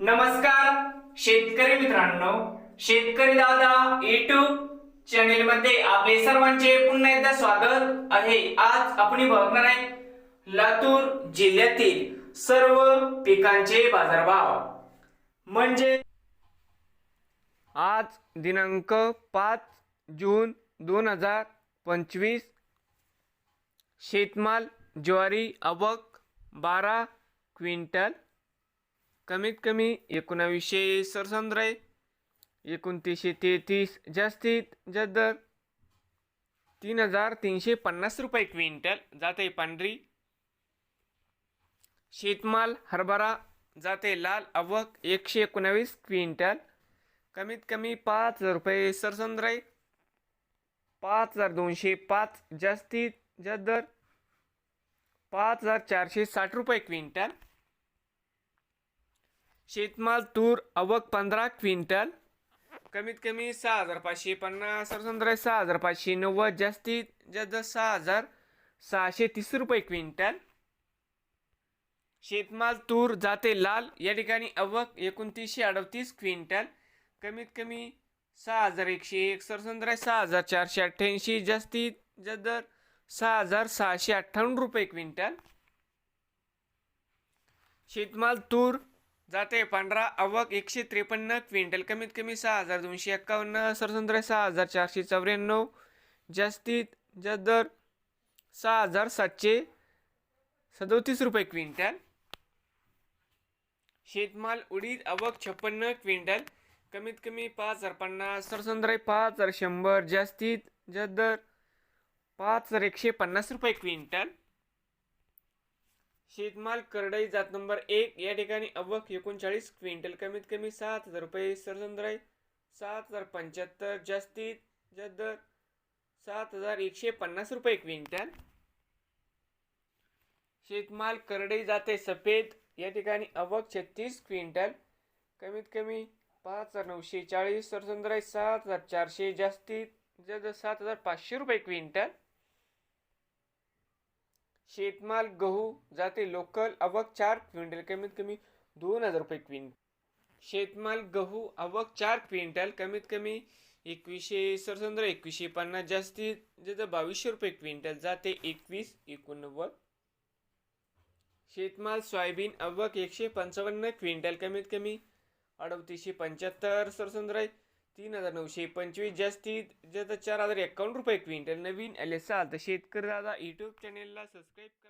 नमस्कार शेतकरी मित्रांनो. शेतकरी दादा युट्यूब चॅनेल मध्ये आपले सर्वांचे पुन्हा एकदा स्वागत आहे. आज आपण बघणार आहे लातूर जिल्ह्यातील सर्व पिकांचे बाजारभाव. म्हणजे आज दिनांक पाच जून दोन हजार पंचवीस. शेतमाल ज्वारी अवक बारा क्विंटल कमीत कमी एकोणावीसशे सरसंद्रे एकोणतीसशे तेहतीस जास्तीत जास्त दर तीन हजार तीनशे पन्नास रुपये क्विंटल जाते पांढरी. शेतमाल हरभरा जाते लाल अवक एकशे एकोणावीस क्विंटल. कमीत कमी पाच हजार रुपये सरसंद्रे पाच हजार दोनशे पाच जास्तीत जास्त दर पाच हजार चारशे साठ रुपये क्विंटल. शेतमाल तूर अवक पंधरा क्विंटल. कमीत कमी सहा हजार पाचशे पन्नास सरसंद्रे सहा हजार पाचशे नव्वद जास्तीत जास्त सहा हजार सहाशे तीस रुपये क्विंटल. शेतमाल तूर जाते लाल या ठिकाणी अवक एकोणतीसशे अडतीस क्विंटल. कमीत कमी सहा हजार एकशे एक सरसंद्रे सहा हजार चारशे अठ्ठ्याऐंशी जास्तीत जास्त दर सहा हजार सहाशे अठ्ठावन्न रुपये क्विंटल. शेतमाल तूर जाते पांढरा आवक एकशे त्रेपन्न क्विंटल कमीत कमी सहा हजार दोनशे एक्कावन्न सरसंद्रे सहा हजार चारशे चौऱ्याण्णव जास्तीत जास्त दर सहा हजार सातशे सदोतीस रुपये क्विंटल. शेतमाल उडीद आवक छप्पन्न क्विंटल कमीत कमी पाच हजार पन्नास सरसंद्रे पाच हजार शंभर जास्तीत जास्त दर पाच हजार एकशे पन्नास रुपये क्विंटल. शेतमाल करडई जात नंबर एक. या ठिकाणी अवक एकोणचाळीस क्विंटल कमीत कमी सात हजार रुपये. सरसंद्राई सात हजार पंच्याहत्तर जास्तीत जास्त दर सात हजार एकशे पन्नास रुपये क्विंटल. शेतमाल करडई जाते सफेद. या ठिकाणी अवक छत्तीस क्विंटल कमीत कमी पाच हजार नऊशे चाळीस. सरसंद्राई सात हजार चारशे जास्तीत जास्त सात हजार पाचशे रुपये क्विंटल. शेतमाल गहू जाते लोकल आवक चार क्विंटल कमीत कमी दोन हजार रुपये क्विंटल. शेतमाल गहू आवक चार क्विंटल कमीत कमी एकवीसशे सरसंद्र एकवीसशे पन्नास जास्तीत जास्त बावीसशे रुपये क्विंटल जाते एकवीस एकोणनव्वद. शेतमाल सोयाबीन अवक एकशे पंचावन्न क्विंटल कमीत कमी अडतीसशे पंच्याहत्तर सरसंद्र तीन हजार नऊशे पंचवीस. जास्तीत जास्त चार हजार एकावन्न रुपये क्विंटल. नवीन आले असाल तर शेतकरी दादा यूट्यूब चॅनेलला सबस्क्राईब करा.